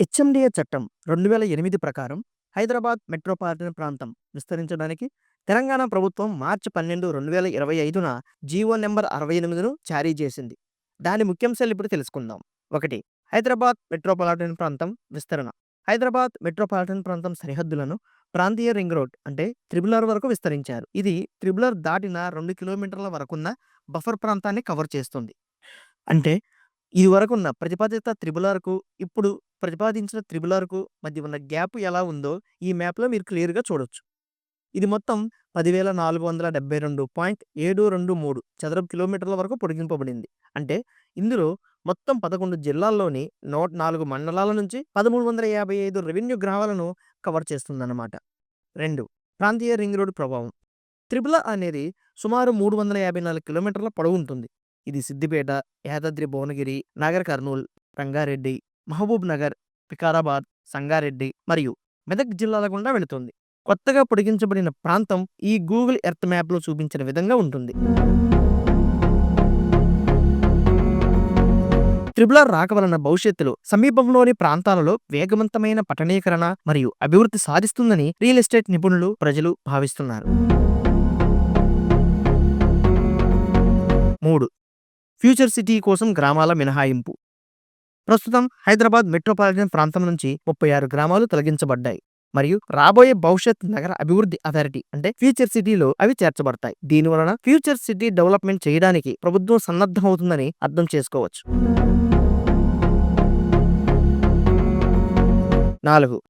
HMDA చట్టం రెండు వేల ఎనిమిది ప్రకారం హైదరాబాద్ మెట్రోపాలిటన్ ప్రాంతం విస్తరించడానికి తెలంగాణ ప్రభుత్వం మార్చి పన్నెండు రెండు వేల ఇరవై ఐదున జీవో నెంబర్ అరవై ఎనిమిదిను జారీ చేసింది. దాని ముఖ్యాంశాలు ఇప్పుడు తెలుసుకుందాం. ఒకటి హైదరాబాద్ మెట్రోపాలిటన్ ప్రాంతం విస్తరణ. హైదరాబాద్ మెట్రోపాలిటన్ ప్రాంతం సరిహద్దులను ప్రాంతీయ రింగ్ రోడ్ అంటే త్రిబులర్ వరకు విస్తరించారు. ఇది త్రిబులర్ దాటిన రెండు కిలోమీటర్ల వరకున్న బఫర్ ప్రాంతాన్ని కవర్ చేస్తుంది. అంటే ఇది వరకు ఉన్న ప్రతిపాదిత త్రిబులర్కు ఇప్పుడు ప్రతిపాదించిన త్రిబులర్కు మధ్య ఉన్న గ్యాప్ ఎలా ఉందో ఈ మ్యాప్లో మీరు క్లియర్గా చూడొచ్చు. ఇది మొత్తం పదివేల నాలుగు వందల డెబ్బై రెండు పాయింట్ ఏడు రెండు మూడు చదరపు కిలోమీటర్ల వరకు పొడిగింపబడింది. అంటే ఇందులో మొత్తం పదకొండు జిల్లాల్లోని నూట నాలుగు మండలాల నుంచి పదమూడు వందల యాభై ఐదు రెవెన్యూ గ్రామాలను కవర్ చేస్తుందన్నమాట. రెండు ప్రాంతీయ రింగ్ రోడ్డు ప్రభావం. త్రిపుల అనేది సుమారు మూడు వందల యాభై నాలుగు కిలోమీటర్ల పొడవు ఉంటుంది. ఇది సిద్దిపేట యాదాద్రి భువనగిరి నాగర్ కర్నూల్ రంగారెడ్డి మహబూబ్ నగర్ వికారాబాద్ సంగారెడ్డి మరియు మెదక్ జిల్లాల గుండా వెళుతుంది. కొత్తగా పొడిగించబడిన ప్రాంతం ఈ గూగుల్ ఎర్త్ మ్యాప్లో చూపించిన విధంగా ఉంటుంది. త్రిబులర్ రాక వలన భవిష్యత్తులో సమీపంలోని ప్రాంతాలలో వేగవంతమైన పట్టణీకరణ మరియు అభివృద్ధి సాధిస్తుందని రియల్ ఎస్టేట్ నిపుణులు ప్రజలు భావిస్తున్నారు. మూడు ఫ్యూచర్ సిటీ కోసం గ్రామాల మినహాయింపు. ప్రస్తుతం హైదరాబాద్ మెట్రోపాలిటన్ ప్రాంతం నుంచి ముప్పై ఆరు గ్రామాలు తొలగించబడ్డాయి. మరియు రాబోయే భవిష్యత్ నగర అభివృద్ధి అథారిటీ అంటే ఫ్యూచర్ సిటీలో అవి చేర్చబడతాయి. దీని వలన ఫ్యూచర్ సిటీ డెవలప్మెంట్ చేయడానికి ప్రభుత్వం సన్నద్ధమవుతుందని అర్థం చేసుకోవచ్చు. నాలుగు.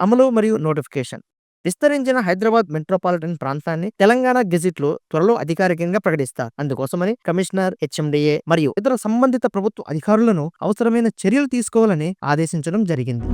అమలు మరియు నోటిఫికేషన్. విస్తరించిన హైదరాబాద్ మెట్రోపాలిటన్ ప్రాంతాన్ని తెలంగాణ గెజిట్లో త్వరలో అధికారికంగా ప్రకటిస్తారు. అందుకోసమని కమిషనర్ హెచ్ఎండిఏ మరియు ఇతర సంబంధిత ప్రభుత్వ అధికారులను అవసరమైన చర్యలు తీసుకోవాలని ఆదేశించడం జరిగింది.